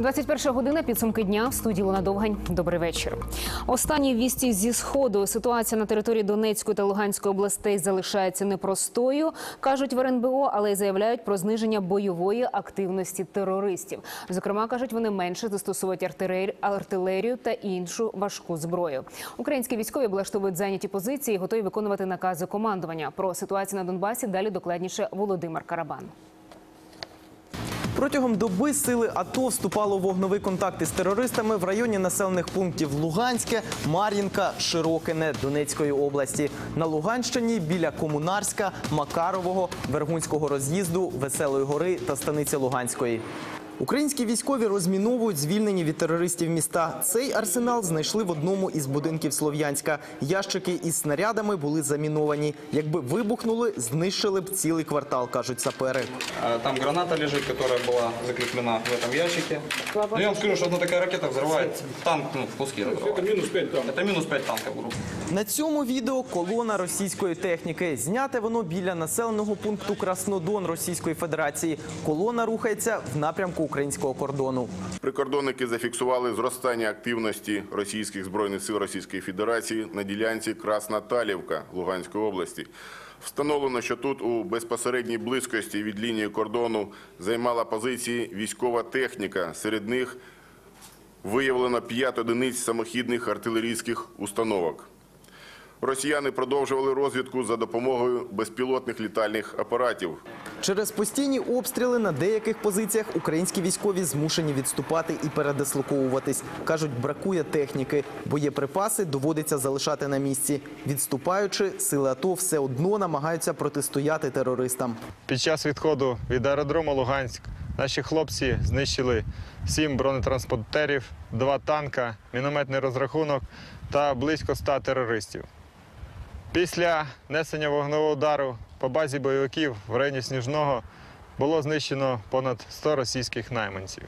21 година підсумки дня в студії Луна Довгань. Добрий вечір. Останні вісті зі сходу. Ситуація на території Донецької та Луганської областей залишається непростою, кажуть в РНБО, але й заявляють про зниження бойової активності терористів. Зокрема, кажуть, вони менше застосовують артилерію, та іншу важку зброю. Українські військові облаштовують зайняті позиції, готові виконувати накази командування. Про ситуацію на Донбасі далі докладніше Володимир Карабан. Протягом доби сили АТО вступало в вогнові контакти з терористами в районі населених пунктів Луганське, Мар'їнка, Широкине Донецької області. На Луганщині біля Комунарська, Макарового, Вергунського роз'їзду, Веселої гори та станиці Луганської. Українські військові розміновують звільнені від терористів міста. Цей арсенал знайшли в одному із будинків Слов'янська. Ящики із снарядами були заміновані. Якби вибухнули, знищили б цілий квартал, кажуть сапери. А, Там граната лежит, которая была закреплена в этом ящике. Ну, я вам скажу, что одна такая ракета взрывает танк ну, в куски. Это минус 5 танков. Это минус 5 танков, грубо. На цьому відео колона російської техніки. Зняте воно біля населеного пункту Краснодон Російської Федерації. Колона рухається в напрямку українського кордону. Прикордонники зафіксували зростання активності російських збройних сил Російської Федерації на ділянці Красна Талівка Луганської області. Встановлено, що тут у безпосередній близькості від лінії кордону займала позиції військова техніка. Серед них виявлено 5 одиниць самохідних артилерійських установок. Росіяни продовжували розвідку за допомогою безпілотних літальних апаратів. Через постійні обстріли на деяких позиціях українські військові змушені відступати і передислоковуватись. Кажуть, бракує техніки. Боєприпаси доводиться залишати на місці. Відступаючи, сили АТО все одно намагаються протистояти терористам. Під час відходу від аеродрому Луганськ наші хлопці знищили сім бронетранспортерів, два танка, мінометний розрахунок та близько ста терористів. Після несення вогневого удару по базі бойовиків в районі Сніжного було знищено понад 100 російських найманців.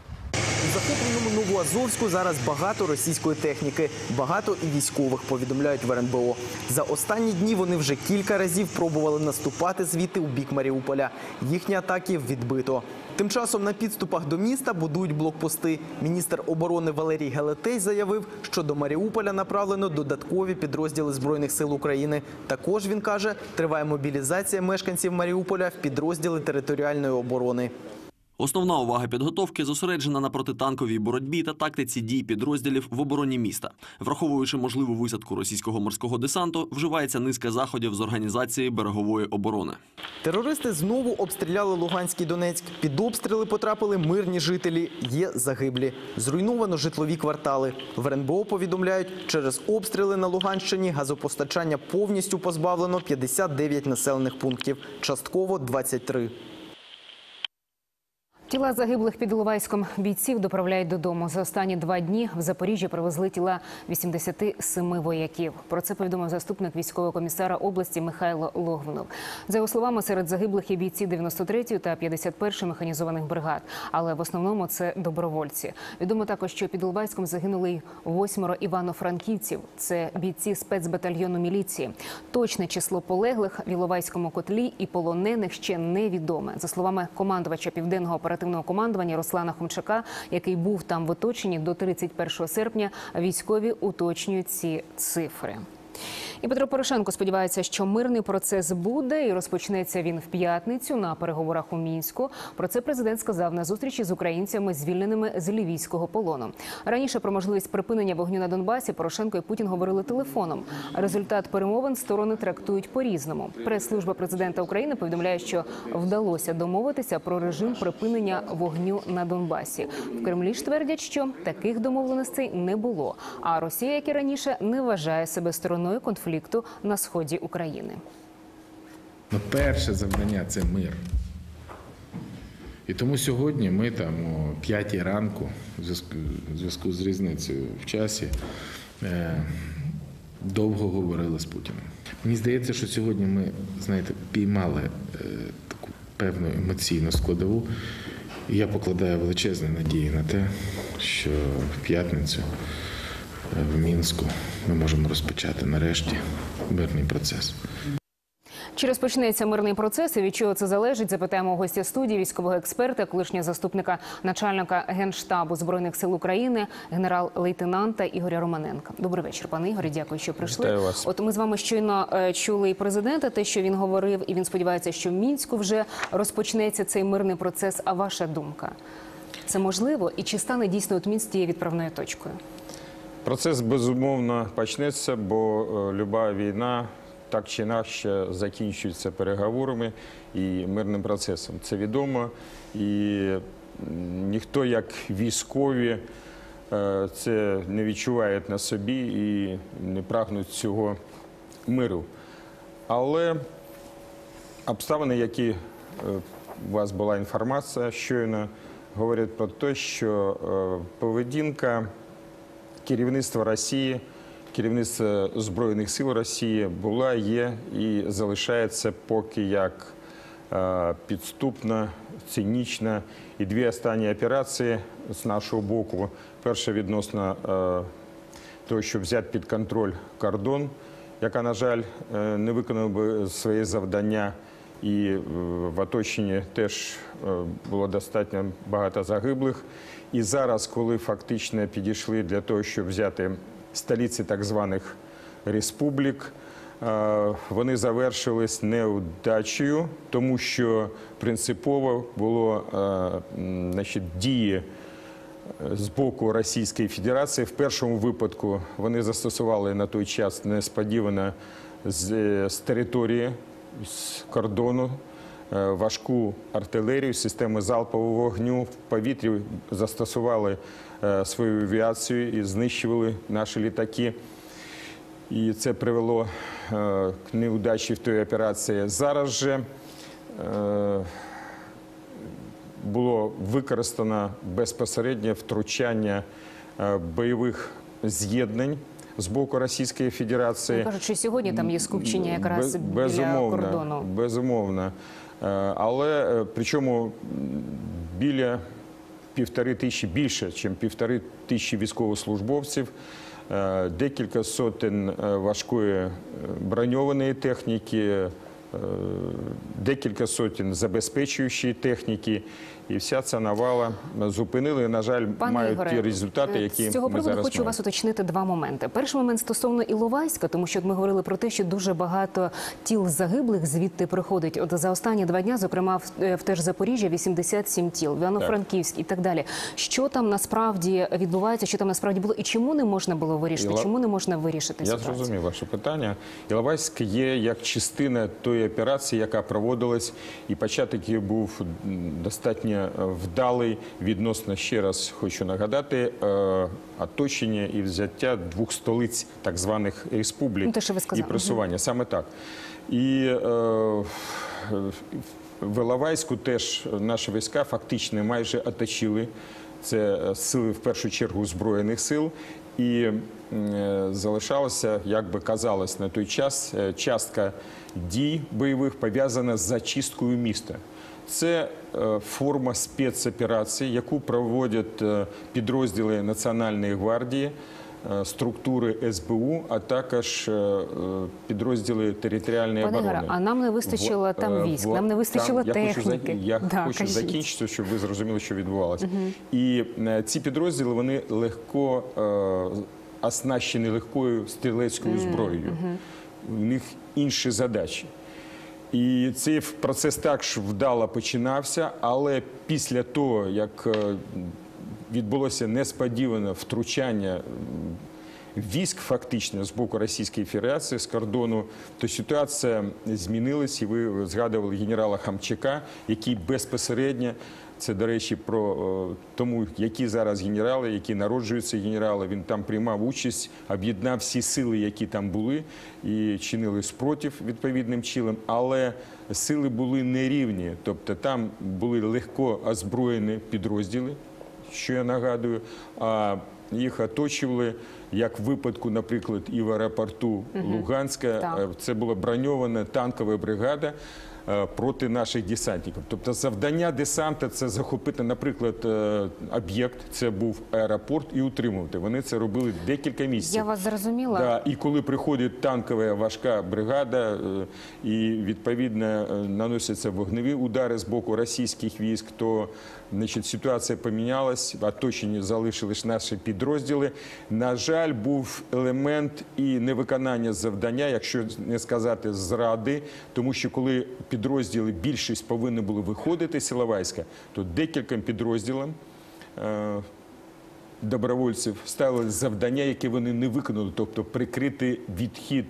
У захопленому Новоазовську зараз багато російської техніки, багато і військових, повідомляють в РНБО. За останні дні вони вже кілька разів пробували наступати звідти у бік Маріуполя. Їхні атаки відбито. Тим часом на підступах до міста будують блокпости. Міністр оборони Валерій Гелетей заявив, що до Маріуполя направлено додаткові підрозділи збройних сил України. Також він каже, триває мобілізація мешканців Маріуполя в підрозділи територіальної оборони. Основна увага підготовки зосереджена на протитанковій боротьбі та тактиці дій підрозділів в обороні міста. Враховуючи можливу висадку російського морського десанту, вживається низка заходів з організації берегової оборони. Терористи знову обстріляли Луганський Донецьк. Під обстріли потрапили мирні жителі. Є загиблі. Зруйновано житлові квартали. В РНБО повідомляють, через обстріли на Луганщині газопостачання повністю позбавлено 59 населених пунктів, частково 23. Тіла загиблих під Іловайськом бійців доправляють додому. За останні два дні в Запоріжжя привезли тіла 87 вояків. Про це повідомив заступник військового комісара області Михайло Логвинов. За його словами, серед загиблих є бійці 93-ї та 51-ї механізованих бригад, але в основному це добровольці. Відомо також, що під Іловайськом загинули й восьмеро івано-франківців. Це бійці спецбатальйону міліції. Точне число полеглих в Іловайському котлі і полонених ще невідоме. За словами командувача південного оперативного командування Руслана Хомчака, який був там в оточенні до 31 серпня, військові уточнюють ці цифри. І Петро Порошенко сподівається, що мирний процес буде і розпочнеться він в п'ятницю на переговорах у мінську. Про це президент сказав на зустрічі з українцями, звільненими з лівійського полону. Раніше про можливість припинення вогню на Донбасі Порошенко і Путін говорили телефоном. Результат перемовин сторони трактують по-різному. Прес-служба президента України повідомляє, що вдалося домовитися про режим припинення вогню на Донбасі. В Кремлі ж твердять, що таких домовленостей не було. А Росія, як і раніше, не вважає себе стороною конфлікту на сході України. Ну, перше завдання це мир. І тому сьогодні ми там о 5 ранку, в зв'язку з різницею в часі, е, довго говорили з Путіним. Мені здається, що сьогодні ми, знаєте, піймали е, таку певну емоційну складову. І я покладаю величезні надії на те, що в п'ятницю е, в Мінську ми можемо розпочати нарешті мирний процес. Чи розпочнеться мирний процес і від чого це залежить? Запитаємо у гостя студії військового експерта, колишнього заступника начальника генштабу збройних сил України, генерал-лейтенанта Ігоря Романенка. Добрий вечір, пане Ігорі. Дякую, що прийшли. Вітаю вас. От ми з вами щойно е, чули і президента, те, що він говорив, і він сподівається, що в мінську вже розпочнеться цей мирний процес. А ваша думка? Це можливо, і чи стане дійсно от Мінськ тією відправною точкою? Процес безумовно почнеться, бо е, люба війна так чи інакше закінчується переговорами і мирним процесом. Це відомо, і ніхто, як військові, е, це не відчуває на собі і не прагнуть цього миру. Але обставини, які е, у вас була інформація щойно, говорять про те, що поведінка керівництва Росії, керівництва Збройних сил Росії була, є і залишається поки як е, підступна, цинічна. І дві останні операції з нашого боку. Перша відносно е, того, щоб взяти під контроль кордон, яка, на жаль, е, не виконала би своє завдання. І е, в оточенні теж е, було достатньо багато загиблих. І зараз, коли фактично підійшли для того, щоб взяти столиці так званих республік, е, вони завершились неудачею, тому що принципово було значить, дії з боку Російської Федерації. В першому випадку вони застосували на той час несподівано з, з території, з кордону е, важку артилерію, системи залпового вогню. В повітрі застосували е, свою авіацію і знищували наші літаки. І це привело е, к неудачі в той операції. Зараз же було використано безпосереднє втручання бойових з'єднань з боку Російської Федерації. Кажуть, що сьогодні там є скупчення якраз Без- біля кордону. Безумовно. Е, Але е, причому біля півтори тисячі, більше, ніж півтори тисячі військовослужбовців, е, декілька сотень важкої броньованої техніки, декілька сотень забезпечуючої техніки. І вся ця навала зупинили. На жаль, Пане мають Ігоре, ті результати, е, які з цього ми приводу зараз хочу маємо. вас уточнити два моменти. Перший момент стосовно Іловайська, тому що ми говорили про те, що дуже багато тіл загиблих звідти приходить. От за останні два дня, зокрема, в, е, в теж Запоріжжя 87 тіл, в Івано-Франківськ і так далі. Що там насправді відбувається? Що там насправді було, і чому не можна було вирішити? Іла- Чому не можна вирішити Я ситуацію? зрозумів ваше питання. Іловайськ є як частина тої операції, яка проводилась, і початок її був достатньо е, вдалий відносно ще раз хочу нагадати е, оточення і взяття двох столиць так званих республік Ну, те, що ви і просування. Саме так. І е, в Іловайську теж наші війська фактично майже оточили. Це сили в першу чергу збройних сил. І залишалося, як би казалось на той час, частка дій бойових пов'язана з зачисткою міста. Це форма спецоперації, яку проводять е, підрозділи Національної гвардії, е, структури СБУ, а також е, е, підрозділи територіальної Пане оборони. Ігоре, а нам не вистачило В- там е, військ, в- нам не вистачило там- я хочу, я Да, хочу закінчити, щоб ви зрозуміли, що відбувалося. І е, ці підрозділи вони легко е, оснащені легкою стрілецькою зброєю. У них інші задачі. І цей процес також вдало починався, але після того, як е, відбулося несподіване втручання військ фактично з боку Російської Федерації з кордону, то ситуація змінилась, і ви згадували генерала Хамчака, який безпосередньо. Це, до речі, про е, тому, які зараз генерали, які народжуються генерали. Він там приймав участь, об'єднав всі сили, які там були, і чинили спротив відповідним чином. Але сили були нерівні. Тобто там були легко озброєні підрозділи, що я нагадую, а їх оточували, як в випадку, наприклад, і в аеропорту Луганська. Це була броньована танкова бригада. Е, проти наших десантників. Тобто завдання десанта це захопити, наприклад, е, об'єкт, це був аеропорт, і утримувати. Вони це робили декілька місяців. Я вас зрозуміла. Да, і коли приходить танкова важка бригада, е, і відповідно наносяться вогневі удари з боку російських військ, то значить, ситуація помінялась, в оточенні залишились наші підрозділи. На жаль, був елемент і невиконання завдання, якщо не сказати зради, тому що коли підрозділи більшість повинні були виходити з то декільком підрозділам. е, добровольців ставили завдання, які вони не виконали, тобто прикрити відхід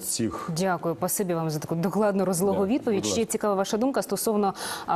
цих Дякую, пасибі вам за таку докладну розлогу Да, відповідь. Ще цікава ваша думка стосовно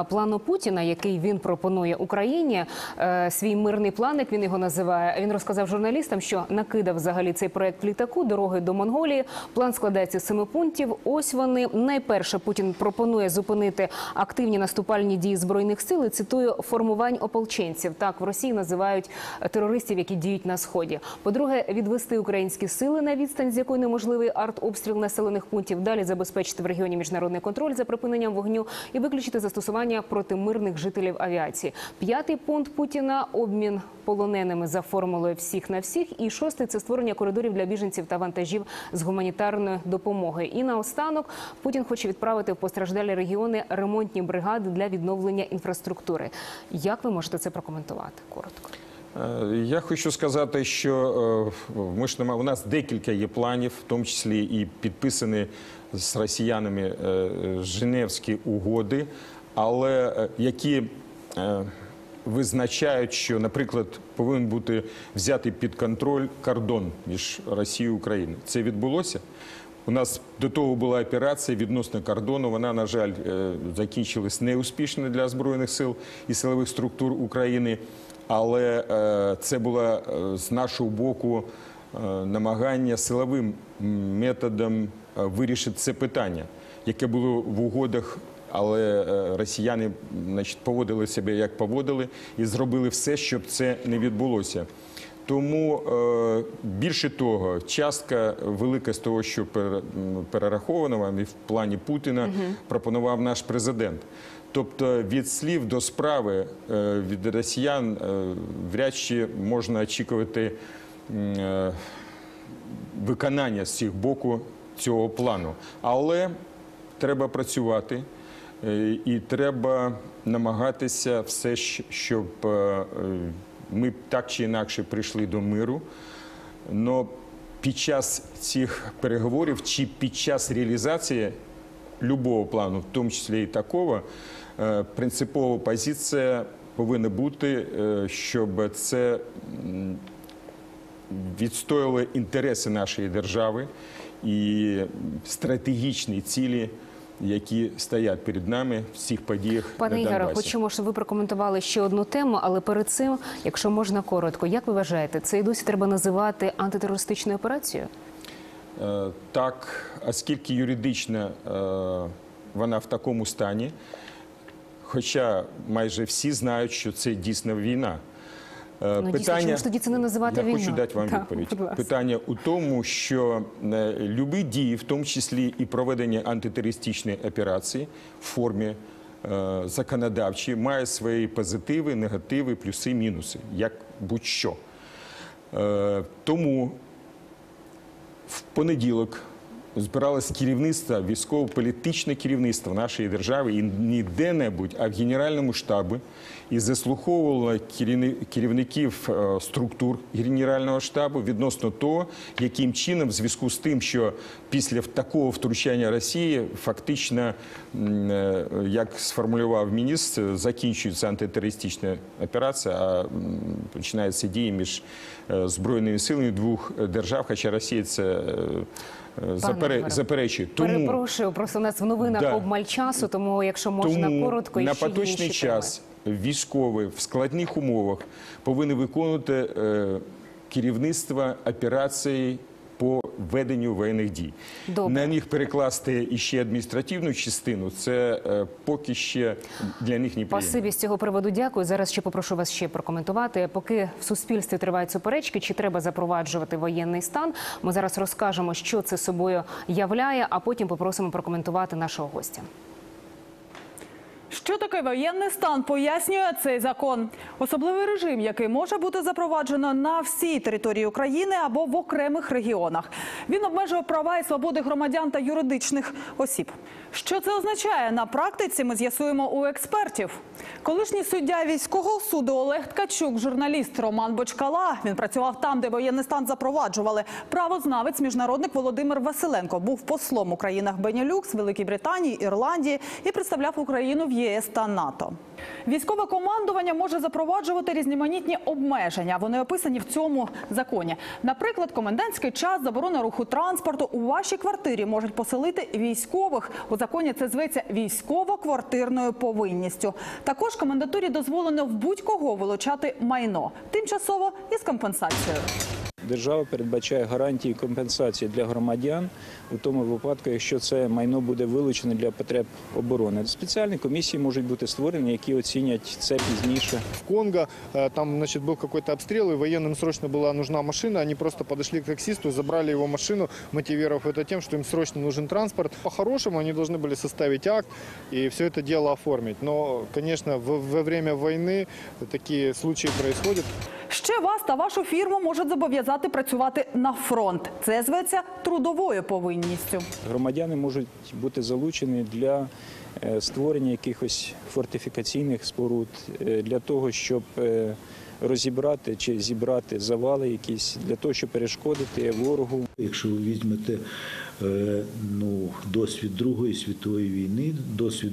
плану Путіна, який він пропонує Україні. Е, свій мирний план, як він його називає. Він розказав журналістам, що накидав взагалі цей проект літаку дороги до Монголії. План складається з семи пунктів. Ось вони найперше Путін пропонує зупинити активні наступальні дії збройних сил. І цитую формувань ополченців. Так в Росії називають е, терористів, які діють на сході. По-друге, відвести українські сили на відстань, з якої неможливий артобстріл населених пунктів. Далі забезпечити в регіоні міжнародний контроль за припиненням вогню і виключити застосування проти мирних жителів авіації. П'ятий пункт Путіна обмін полоненими за формулою всіх на всіх. І шостий це створення коридорів для біженців та вантажів з гуманітарної допомоги. І наостанок Путін хоче відправити в постраждалі регіони ремонтні бригади для відновлення інфраструктури. Як ви можете це прокоментувати? Коротко. Е, Я хочу сказати, що е, ми ж нема- у нас декілька є планів, в тому числі і підписані з росіянами е, Женевські угоди, але які визначають, що, наприклад, повинен бути взятий під контроль кордон між Росією і Україною. Це відбулося. У нас до того була операція відносно кордону. Вона, на жаль, закінчилась неуспішно для збройних сил і силових структур України. Але е, це було е, з нашого боку е, намагання силовим методом вирішити це питання, яке було в угодах. Але росіяни значить, поводили себе як поводили і зробили все, щоб це не відбулося. Тому е, більше того, частка велика з того, що пере- перераховано вам і в плані Путіна пропонував наш президент. Тобто від слів до справи е, від росіян е, вряд чи можна очікувати виконання з їх боку цього плану. Але треба працювати і треба намагатися все, щоб ми так чи інакше прийшли до миру. Но під час цих переговорів чи під час реалізації любого плану, в тому числі і такого, е, принципова позиція повинна бути, е, щоб це м, відстоювало інтереси нашої держави і стратегічні цілі, які стоять перед нами в цих подіях. Пане Ігоре, хочемо, щоб ви прокоментували ще одну тему, але перед цим, якщо можна коротко, як ви вважаєте, це і досі треба називати антитерористичною операцією? Е, Так, оскільки юридично е, вона в такому стані, хоча майже всі знають, що це дійсно війна. Е, Ну, дійсно, чому ж тоді це не називати Я війною? хочу дати вам Так, відповідь. Питання у тому, що е, любі дії, в тому числі і проведення антитерористичної операції в формі е, законодавчої, має свої позитиви, негативи, плюси, мінуси, як будь-що. Е, Тому в понеділок збиралось керівництво, військово-політичне керівництво нашої держави і не де-небудь, а в Генеральному штабі і заслуховувало керівни- керівників е, структур Генерального штабу відносно того, яким чином, в зв'язку з тим, що після такого втручання Росії фактично, е, як сформулював міністр, закінчується антитерористична операція, а починаються дії між е, збройними силами двох держав, хоча Росія це запере- заперечує. Тому Перепрошую, просто у нас в новинах Да. обмаль часу, тому якщо можна тому коротко і на поточний інші час військові в складних умовах повинні виконувати е, керівництво операції по веденню воєнних дій. Добре. На них перекласти іще адміністративну частину. Це е, поки ще для них неприємно. Пасибі з цього приводу дякую. Зараз ще попрошу вас ще прокоментувати. Поки в суспільстві тривають суперечки, чи треба запроваджувати воєнний стан. Ми зараз розкажемо, що це собою являє, а потім попросимо прокоментувати нашого гостя. Що таке воєнний стан, пояснює цей закон. Особливий режим, який може бути запроваджено на всій території України або в окремих регіонах. Він обмежує права і свободи громадян та юридичних осіб. Що це означає на практиці? Ми з'ясуємо у експертів. Колишній суддя військового суду Олег Ткачук, журналіст Роман Бочкала. Він працював там, де воєнний стан запроваджували. Правознавець, міжнародник Володимир Василенко був послом у країнах Бенілюкс, Великій Британії, Ірландії і представляв Україну в ЄС та НАТО. Військове командування може запроваджувати різноманітні обмеження. Вони описані в цьому законі. Наприклад, комендантський час, заборона руху транспорту. У вашій квартирі можуть поселити військових. У законі це зветься військово-квартирною повинністю. Також комендатурі дозволено в будь-кого вилучати майно тимчасово із компенсацією. Держава передбачає гарантії компенсації для громадян у тому випадку, якщо це майно буде вилучене для потреб оборони. Спеціальні комісії можуть бути створені, які оцінять це пізніше. в Конго. Э, Там, значит, был какой-то обстрел, и военным срочно была нужна машина. Они просто подошли к таксисту, забрали его машину, мотивировав это тем, что им срочно нужен транспорт. По-хорошему, они должны были составить акт и все это дело оформить. Но, конечно, в- во время войны такие случаи происходят. Ще вас та вашу фірму можуть зобов'язати працювати на фронт. Це зветься трудовою повинністю. Громадяни можуть бути залучені для е, створення якихось фортифікаційних споруд, е, для того, щоб е, розібрати чи зібрати завали якісь, для того, щоб перешкодити ворогу. Якщо ви візьмете ну, досвід Другої світової війни, досвід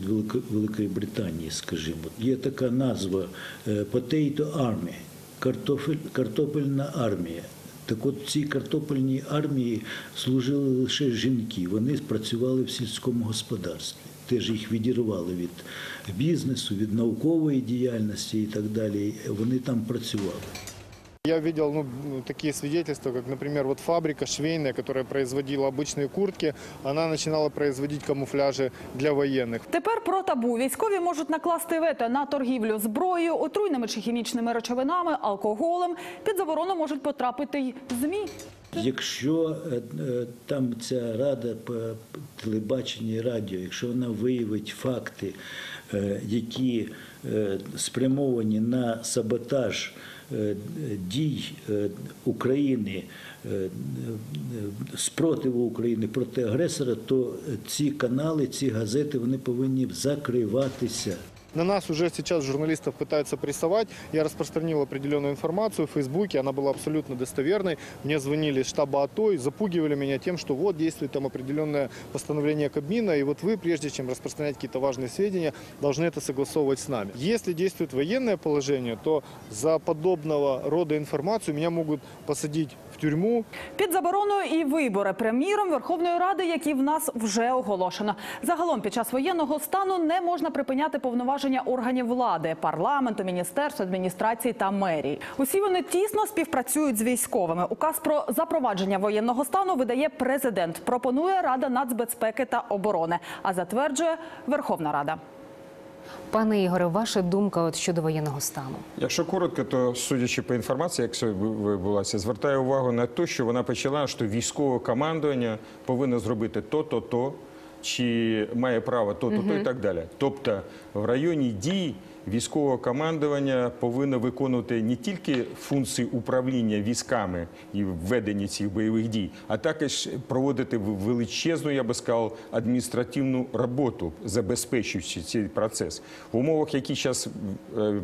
Великої, Британії, скажімо, є така назва Potato Army, картофель, картопельна армія. Так от ці картопельній армії служили лише жінки. Вони працювали в сільському господарстві. Теж їх відірвали від бізнесу, від наукової діяльності і так далі. Вони там працювали. Я видел ну, такие свидетельства, как, например, вот фабрика швейная, которая производила обычные куртки, она начинала производить камуфляжи для военных. Тепер про табу. Військові можуть накласти вето на торгівлю зброєю, отруйними чи хімічними речовинами, алкоголем. Під заборону можуть потрапити й ЗМІ. Якщо е, е, там ця рада по телебаченню і радіо, якщо вона виявить факти, е, які е, спрямовані на саботаж е, дій е, України, е, е, спротиву України проти агресора, то ці канали, ці газети вони повинні закриватися. На нас уже сейчас журналистов пытаются прессовать. Я распространил определенную информацию в Фейсбуке, она была абсолютно достоверной. Мне звонили из штаба АТО и запугивали меня тем, что вот действует там определенное постановление Кабмина, и вот вы, прежде чем распространять какие-то важные сведения, должны это согласовывать с нами. Если действует военное положение, то за подобного рода информацию меня могут посадить в тюрьму, Під забороною і вибори прем'єром Верховної Ради, які в нас вже оголошено. Загалом під час воєнного стану не можна припиняти повноваження органів влади, парламенту, міністерств, адміністрацій та мерій. Усі вони тісно співпрацюють з військовими. Указ про запровадження воєнного стану видає президент. Пропонує Рада нацбезпеки та оборони, а затверджує Верховна Рада. Пане Ігоре, ваша думка от щодо воєнного стану? Якщо коротко, то судячи по інформації, як це відбулося, звертаю увагу на те, що вона почала, що військове командування повинно зробити то, то, то, чи має право то, то, то і так далі. Тобто в районі дій військове командування повинно виконувати не тільки функції управління військами і введення цих бойових дій, а також проводити величезну, я би сказав, адміністративну роботу, забезпечуючи цей процес. В умовах, які зараз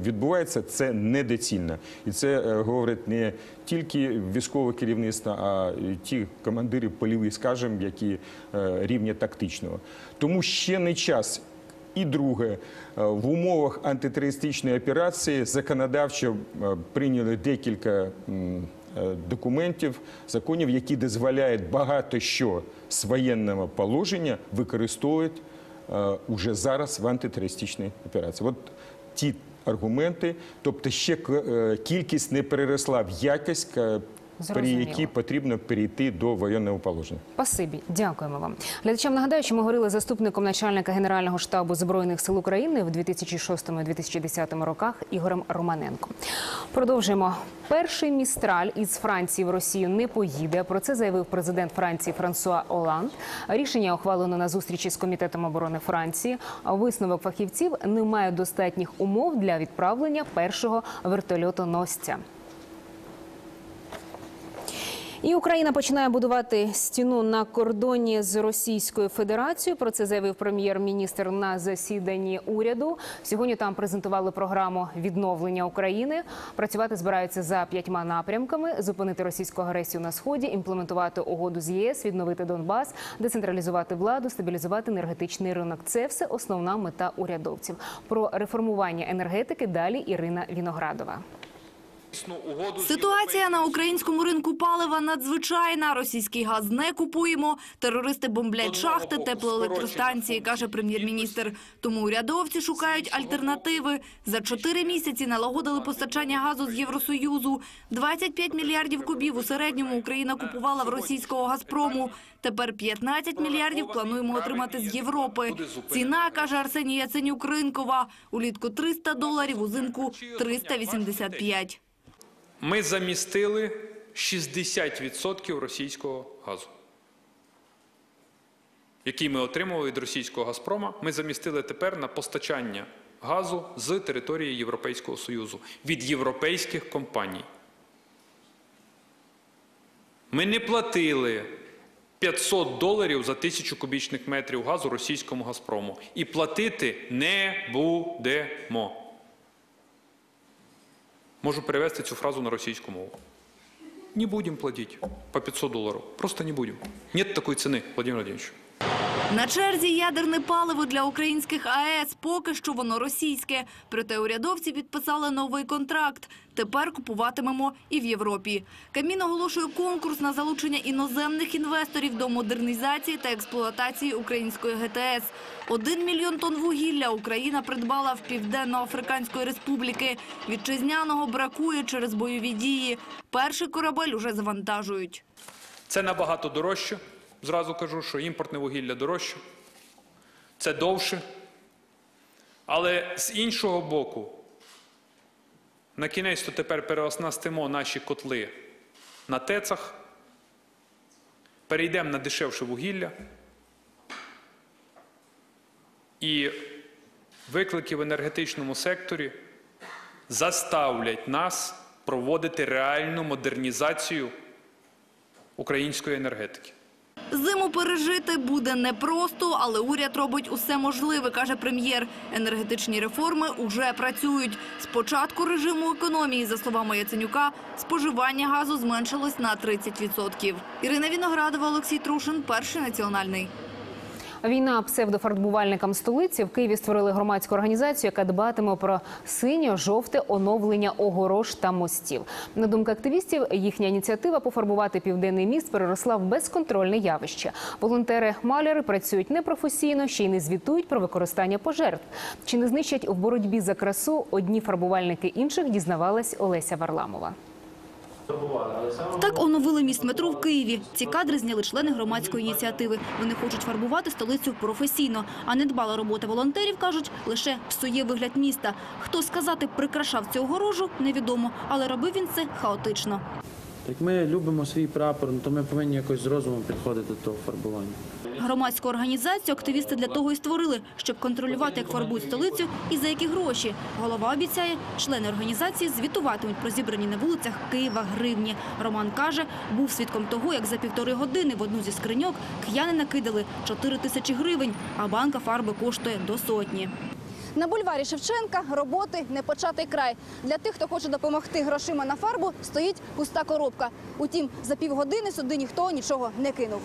відбуваються, це недоцільно. І це е, говорить не тільки військове керівництво, а й ті командири польові, скажімо, які е, рівня тактичного. Тому ще не час. І друге, е, в умовах антитерористичної операції законодавчо е, прийняли декілька е, документів, законів, які дозволяють багато що з воєнного положення використовувати уже зараз в антитерористичній операції. От ті аргументи, тобто ще кількість не переросла в якість, при якій потрібно перейти до воєнного положення. Спасибі, дякуємо вам. Глядачам нагадаю, що ми говорили з заступником начальника Генерального штабу Збройних сил України в 2006-2010 роках Ігорем Романенко. Продовжуємо. Перший містраль із Франції в Росію не поїде. Про це заявив президент Франції Франсуа Оланд. Рішення ухвалено на зустрічі з комітетом оборони Франції. А висновок фахівців немає достатніх умов для відправлення першого вертольотоносця. І Україна починає будувати стіну на кордоні з Російською Федерацією. Про це заявив прем'єр-міністр на засіданні уряду. Сьогодні там презентували програму відновлення України. Працювати збираються за п'ятьма напрямками: зупинити російську агресію на сході, імплементувати угоду з ЄС, відновити Донбас, децентралізувати владу, стабілізувати енергетичний ринок. Це все основна мета урядовців. Про реформування енергетики далі Ірина Віноградова. Ситуація на українському ринку палива надзвичайна. Російський газ не купуємо. Терористи бомблять шахти, теплоелектростанції, каже прем'єр-міністр. Тому урядовці шукають альтернативи. За чотири місяці налагодили постачання газу з Євросоюзу. 25 мільярдів кубів у середньому Україна купувала в російського Газпрому. Тепер 15 мільярдів плануємо отримати з Європи. Ціна, каже Арсеній Яценюк, ринкова. Улітку 300 доларів, узимку 385. Ми замістили 60% російського газу, який ми отримували від російського Газпрома. Ми замістили тепер на постачання газу з території Європейського Союзу від європейських компаній. Ми не платили 500 доларів за тисячу кубічних метрів газу російському Газпрому. І платити не будемо. Можу перевести цю фразу на російську мову. Не будем платить по 500 долларов. Просто не будем. Нет такой цены, Владимир Владимирович. На черзі ядерне паливо для українських АЕС. Поки що воно російське. Проте урядовці підписали новий контракт. Тепер купуватимемо і в Європі. Кабмін оголошує конкурс на залучення іноземних інвесторів до модернізації та експлуатації української ГТС. Один мільйон тонн вугілля Україна придбала в Південно-Африканської Республіки. Вітчизняного бракує через бойові дії. Перший корабель уже завантажують. Це набагато дорожче. Зразу кажу, що імпортне вугілля дорожче. Це довше. Але з іншого боку, на кінець то тепер переоснастимо наші котли на тецах, перейдемо на дешевше вугілля. І виклики в енергетичному секторі заставлять нас проводити реальну модернізацію української енергетики. Зиму пережити буде непросто, але уряд робить усе можливе, каже прем'єр. Енергетичні реформи уже працюють. З початку режиму економії, за словами Яценюка, споживання газу зменшилось на 30%. Ірина Віноградова, Олексій Трушин, Перший національний. Війна псевдофарбувальникам столиці в Києві створили громадську організацію, яка дбатиме про синьо-жовте оновлення огорож та мостів. На думку активістів, їхня ініціатива пофарбувати південний міст переросла в безконтрольне явище. Волонтери-маляри працюють непрофесійно, ще й не звітують про використання пожертв. Чи не знищать в боротьбі за красу одні фарбувальники інших? Дізнавалась Олеся Варламова. Так оновили міст метро в Києві. Ці кадри зняли члени громадської ініціативи. Вони хочуть фарбувати столицю професійно. А недбала робота волонтерів, кажуть, лише псує вигляд міста. Хто сказати прикрашав цю огорожу, невідомо. Але робив він це хаотично. Як ми любимо свій прапор, ну, то ми повинні якось з розумом підходити до того фарбування. Громадську організацію активісти для того і створили, щоб контролювати, як фарбують столицю і за які гроші. Голова обіцяє, члени організації звітуватимуть про зібрані на вулицях Києва гривні. Роман каже, був свідком того, як за півтори години в одну зі скриньок кияни накидали 4 тисячі гривень, а банка фарби коштує до сотні. На бульварі Шевченка роботи не початий край. Для тих, хто хоче допомогти грошима на фарбу, стоїть пуста коробка. Утім, за півгодини сюди ніхто нічого не кинув.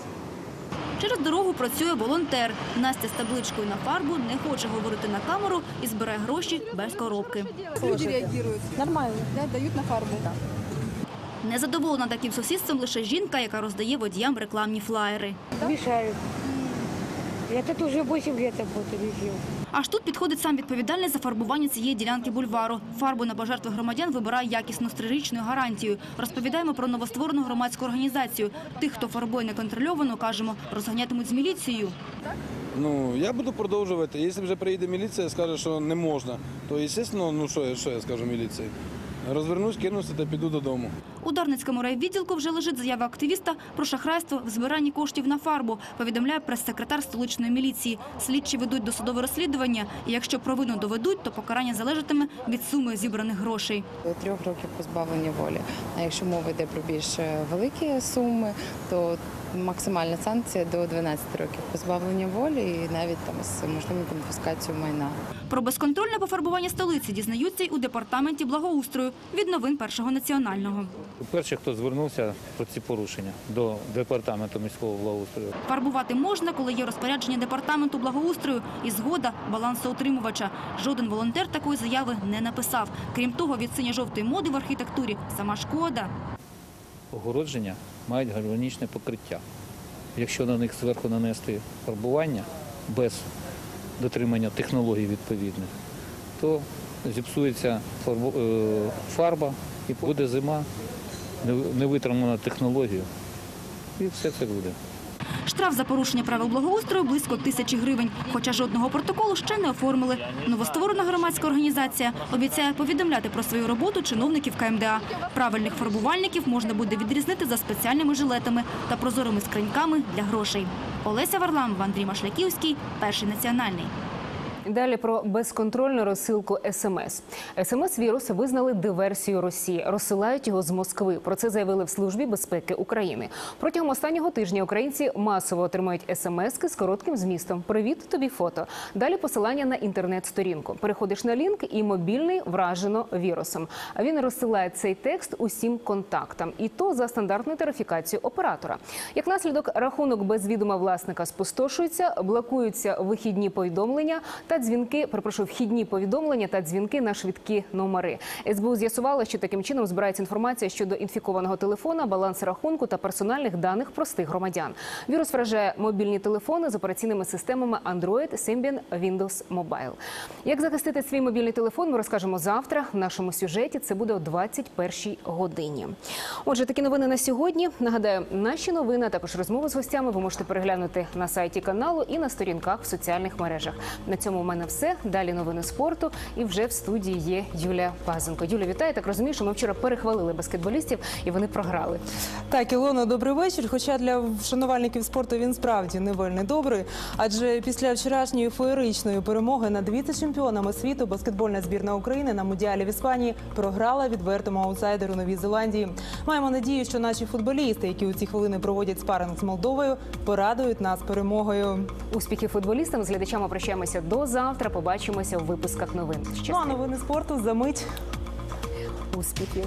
Через дорогу працює волонтер. Настя з табличкою на фарбу не хоче говорити на камеру і збирає гроші без коробки. Люди реагують. Нормально. Дають на фарбу. Незадоволена таким сусідством лише жінка, яка роздає водіям рекламні флаєри. Мішають. Я тут уже 8 лет работаю, не. Аж тут підходить сам відповідальний за фарбування цієї ділянки бульвару. Фарбу на пожертви громадян вибирає якісно з трирічною гарантією. Розповідаємо про новостворену громадську організацію. Тих, хто фарбує неконтрольовано, кажемо, розганятимуть з міліцією. Ну, я буду продовжувати. Якщо вже приїде міліція і скаже, що не можна, то, звісно, ну що, що я скажу міліції? Розвернусь, кинуся та піду додому. У Дарницькому райвідділку вже лежить заява активіста про шахрайство в збиранні коштів на фарбу, повідомляє прес-секретар столичної міліції. Слідчі ведуть досудове розслідування, і якщо провину доведуть, то покарання залежатиме від суми зібраних грошей. До трьох років позбавлення волі. А якщо мова йде про більш е, великі суми, то максимальна санкція до 12 років позбавлення волі і навіть там з можливою конфіскацією майна. Про безконтрольне пофарбування столиці дізнаються й у департаменті благоустрою від новин першого національного. Перший, хто звернувся про ці порушення до департаменту міського благоустрою. Фарбувати можна, коли є розпорядження департаменту благоустрою і згода балансоутримувача. Жоден волонтер такої заяви не написав. Крім того, від синьо-жовтої моди в архітектурі сама шкода. Огородження мають гальванічне покриття. Якщо на них зверху нанести фарбування без дотримання технологій відповідних, то зіпсується е, фарба і буде зима, невитримана не витримана технологію. І все це буде. Штраф за порушення правил благоустрою близько тисячі гривень. Хоча жодного протоколу ще не оформили. Новостворена громадська організація обіцяє повідомляти про свою роботу чиновників КМДА. Правильних фарбувальників можна буде відрізнити за спеціальними жилетами та прозорими скриньками для грошей. Олеся Варламова, Андрій Машляківський, перший національний. Далі про безконтрольну розсилку СМС. СМС-вірус визнали диверсію Росії. Розсилають його з Москви. Про це заявили в службі безпеки України. Протягом останнього тижня українці масово отримують смски з коротким змістом. Привіт, тобі фото. Далі посилання на інтернет-сторінку. Переходиш на лінк, і мобільний вражено вірусом. А він розсилає цей текст усім контактам, і то за стандартною тарифікацією оператора. Як наслідок, рахунок без відома власника спустошується, блокуються вихідні повідомлення та дзвінки. Перепрошую, вхідні повідомлення та дзвінки на швидкі номери. СБУ з'ясувало, що таким чином збирається інформація щодо інфікованого телефона, балансу рахунку та персональних даних простих громадян. Вірус вражає мобільні телефони з операційними системами Android, Symbian, Windows Mobile. Як захистити свій мобільний телефон, ми розкажемо завтра в нашому сюжеті. Це буде о 21 годині. Отже, такі новини на сьогодні. Нагадаю, наші новини, а також розмови з гостями ви можете переглянути на сайті каналу і на сторінках в соціальних мережах. На цьому у мене все. Далі новини спорту. І вже в студії є Юлія Пазенко. Юля, вітаю. Так розумію, що ми вчора перехвалили баскетболістів і вони програли. Так, Ілона, добрий вечір. Хоча для шанувальників спорту він справді не вельми добрий. Адже після вчорашньої феєричної перемоги над віце-чемпіонами світу баскетбольна збірна України на мундіалі в Іспанії програла відвертому аутсайдеру Новій Зеландії. Маємо надію, що наші футболісти, які у ці хвилини проводять спаринг з Молдовою, порадують нас перемогою. Успіхів футболістам з глядачами прощаємося до завтра. Побачимося в випусках новин. Ну а новини спорту за мить. Успіхів.